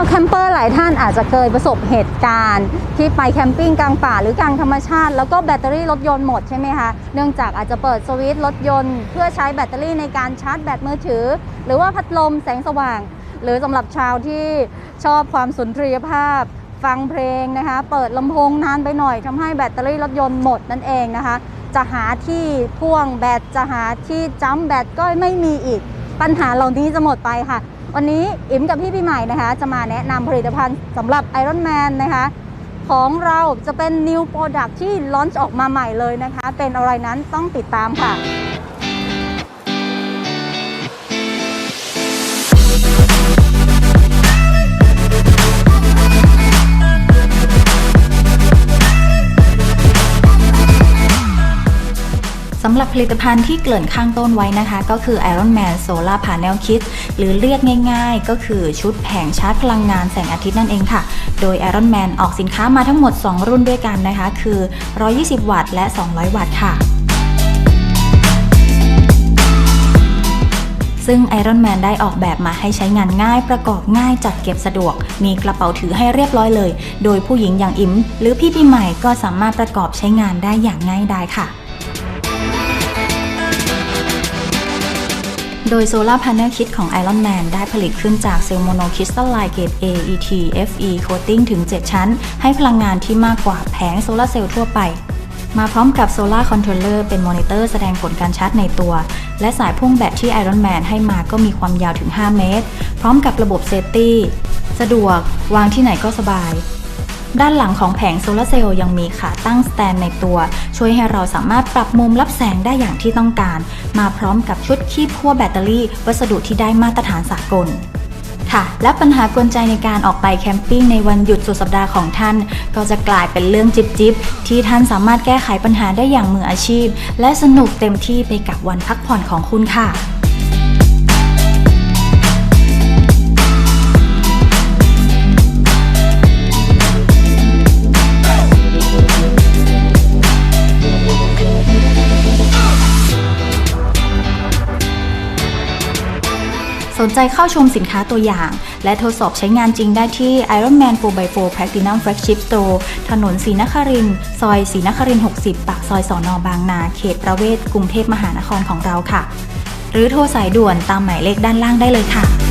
าวแคมเปอร์หลายท่านอาจจะเคยประสบเหตุการณ์ ที่ไปแคมปิ้งกลางป่าหรือกลางธรรมชาติ แล้วก็แบตเตอรี่รถยนต์หมดใช่ไหมคะเนื่องจากอาจจะเปิดสวิตช์รถยนต์ เพื่อใช้แบตเตอรี่ในการชาร์จแบตมือถือ หรือว่าพัดลมแสงสว่าง หรือสำหรับชาวที่ชอบความสุนทรียภาพ ฟังเพลงนะคะ เปิดลำโพงนานไปหน่อยทำให้แบตเตอรี่รถยนต์หมดนั่นเองนะคะ จะหาที่พ่วงแบตจะหาที่จัมป์แบตก็ไม่มีอีก ปัญหาเหล่านี้จะหมดไปค่ะ วันนี้อิ๋มกับพี่พี่ใหม่นะคะ จะมาแนะนำผลิตภัณฑ์สำหรับ Iron Man นะคะ ของเราจะเป็น New Product ที่ลอนช์ออกมาใหม่เลยนะคะ เป็นอะไรนั้นต้องติดตามค่ะ หรับผลิตภัณฑ์ที่เกริ่นข้างต้นไว้นะคะ ก็คือ Iron Man Solar Panel Kit หรือเรียกง่ายๆ ก็คือชุดแผงชาร์จพลังงานแสงอาทิตย์นั่นเองค่ะ โดย Iron Man ออกสินค้ามาทั้งหมด 2 รุ่นด้วยกันนะคะ คือ 120 วัตต์และ 200 วัตต์ค่ะซึ่ง Iron Man ได้ออกแบบมาให้ใช้งานง่ายประกอบง่ายจัดเก็บสะดวก มีกระเป๋าถือให้เรียบร้อยเลย โดยผู้หญิงอย่างอิมหรือพี่ปีใหม่ก็สามารถประกอบใช้งานได้อย่างง่ายดายค่ะ โดย Solar Panel Kit ของ Iron Man ได้ผลิตขึ้นจากเซลล์โมโนคริสตัลไลเกรด A ET FE Coating ถึง 7 ชั้น ให้พลังงานที่มากกว่าแผงโซลาร์เซลล์ทั่วไป มาพร้อมกับ Solar Controller เป็นมอนิเตอร์แสดงผลการชาร์จในตัว และสายพ่วงแบตที่ Iron Man ให้มาก็มีความยาวถึง 5 เมตร พร้อมกับระบบเซฟตี้ สะดวก วางที่ไหนก็สบาย ด้านหลังของแผงโซลาร์เซลล์ยังมีขาตั้งสแตนในตัว ช่วยให้เราสามารถปรับมุมรับแสงได้อย่างที่ต้องการ มาพร้อมกับชุดคีบขั้วแบตเตอรี่ วัสดุที่ได้มาตรฐานสากลค่ะและปัญหากวนใจในการออกไปแคมปิ้งในวันหยุดสุดสัปดาห์ของท่าน ก็จะกลายเป็นเรื่องจิบจิบที่ท่านสามารถแก้ไขปัญหาได้อย่างมืออาชีพ และสนุกเต็มที่ไปกับวันพักผ่อนของคุณค่ะ สนใจเข้าชมสินค้าตัวอย่าง และทดสอบใช้งานจริงได้ที่ Iron Man 4x4 Platinum Flagship Store ถนนศรีนครินซอยศรีนครินทร์60 ปากซอยสอนอบางนา เขตประเวศกรุงเทพมหานครของเราค่ะ หรือโทรสายด่วนตามหมายเลขด้านล่างได้เลยค่ะ